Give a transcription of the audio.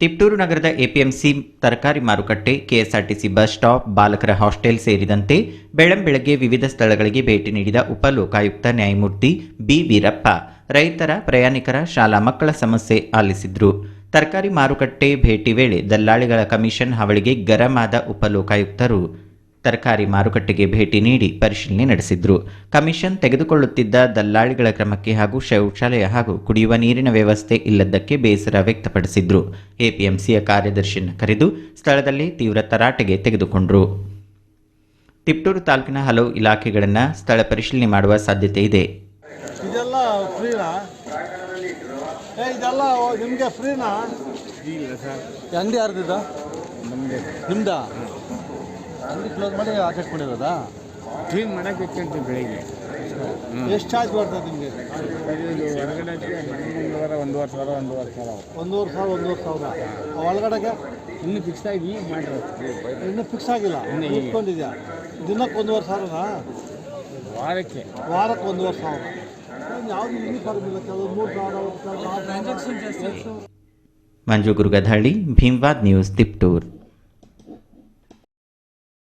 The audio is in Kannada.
ತಿಪ್ಟೂರು ನಗರದ ಎಪಿಎಂಸಿ ತರಕಾರಿ ಮಾರುಕಟ್ಟೆ, ಕೆಎಸ್ಆರ್ಟಿಸಿ ಬಸ್ ಸ್ಟಾಪ್, ಬಾಲಕರ ಹಾಸ್ಟೆಲ್ ಸೇರಿದಂತೆ ಬೆಳಂಬೆಳಗ್ಗೆ ವಿವಿಧ ಸ್ಥಳಗಳಿಗೆ ಭೇಟಿ ನೀಡಿದ ಉಪಲೋಕಾಯುಕ್ತ ನ್ಯಾಯಮೂರ್ತಿ ಬಿ. ವೀರಪ್ಪ, ರೈತರ, ಪ್ರಯಾಣಿಕರ, ಶಾಲಾ ಮಕ್ಕಳ ಸಮಸ್ಯೆ ಆಲಿಸಿದ್ರು. ತರಕಾರಿ ಮಾರುಕಟ್ಟೆ ಭೇಟಿ ವೇಳೆ ದಲ್ಲಾಳಿಗಳ ಕಮಿಷನ್ ಹಾವಳಿಗೆ ಗರಮಾದ ಉಪಲೋಕಾಯುಕ್ತರು. ತರಕಾರಿ ಮಾರುಕಟ್ಟೆಗೆ ಭೇಟಿ ನೀಡಿ ಪರಿಶೀಲನೆ ನಡೆಸಿದ್ರು. ಕಮಿಷನ್ ತೆಗೆದುಕೊಳ್ಳುತ್ತಿದ್ದ ದಲ್ಲಾಳಿಗಳ ಕ್ರಮಕ್ಕೆ ಹಾಗೂ ಶೌಚಾಲಯ ಹಾಗೂ ಕುಡಿಯುವ ನೀರಿನ ವ್ಯವಸ್ಥೆ ಇಲ್ಲದ್ದಕ್ಕೆ ಬೇಸರ ವ್ಯಕ್ತಪಡಿಸಿದ್ರು. ಎಪಿಎಂಸಿಯ ಕಾರ್ಯದರ್ಶಿಯನ್ನು ಕರೆದು ಸ್ಥಳದಲ್ಲಿ ತೀವ್ರ ತರಾಟೆಗೆ ತೆಗೆದುಕೊಂಡ್ರು. ತಿಪ್ಟೂರು ತಾಲೂಕಿನ ಹಲವು ಇಲಾಖೆಗಳನ್ನು ಸ್ಥಳ ಪರಿಶೀಲನೆ ಮಾಡುವ ಸಾಧ್ಯತೆ ಇದೆ. ಇದೆಲ್ಲ ಫ್ರೀನಾ? ಏ ಇದೆಲ್ಲ ನಿಮಗೆ ಫ್ರೀನಾ? ಇಲ್ಲ ಸರ್. ಅಂಗಡಿ ಕ್ಲೋಸ್ ಮಾಡಿ ಆಚೆ ಇಟ್ಕೊಂಡಿರೋದಾ? ಕ್ಲೀನ್ ಮಾಡಕ್ಕೆ ಇಟ್ಕೊಂತೀವಿ ಬೆಳಿಗ್ಗೆ. ಎಷ್ಟು ಚಾರ್ಜ್ ಬರ್ತದೆ ನಿಮಗೆ? ಇದು ಹೊರಗಡೆ ಮಂಗಳವಾರ ಒಂದೂವರೆ ಸಾವಿರ ಒಂದೂವರೆ ಸಾವಿರ. ಒಂದೂವರೆ ಸಾವಿರ ಒಂದೂವರೆ ಸಾವಿರ ಆ ಒಳಗಡೆಗೆ? ಇನ್ನು ಫಿಕ್ಸ್ ಆಗಿ ಈಗ ಮಾಡಿರೋದು ಇನ್ನೂ ಫಿಕ್ಸ್ ಆಗಿಲ್ಲ? ಇನ್ನು. ಇಟ್ಕೊಂಡಿದ್ಯಾ ದಿನಕ್ಕೆ ಒಂದೂವರೆ ಸಾವಿರನಾ? ವಾರಕ್ಕೆ. ವಾರಕ್ಕೆ ಒಂದೂವರೆ ಸಾವಿರ. ಯಾವುದು ಯೂನಿಫಾರ್ಮ್ ಇಲ್ಲ ಕೆಲವು ಮೂರು ಸಾವಿರ ಸಾವಿರ. ಮಂಜು ಗುರುಗಧಳ್ಳಿ ಭೀಮ್ವಾದ್ ನ್ಯೂಸ್ ತಿಪ್ಟೂರ್.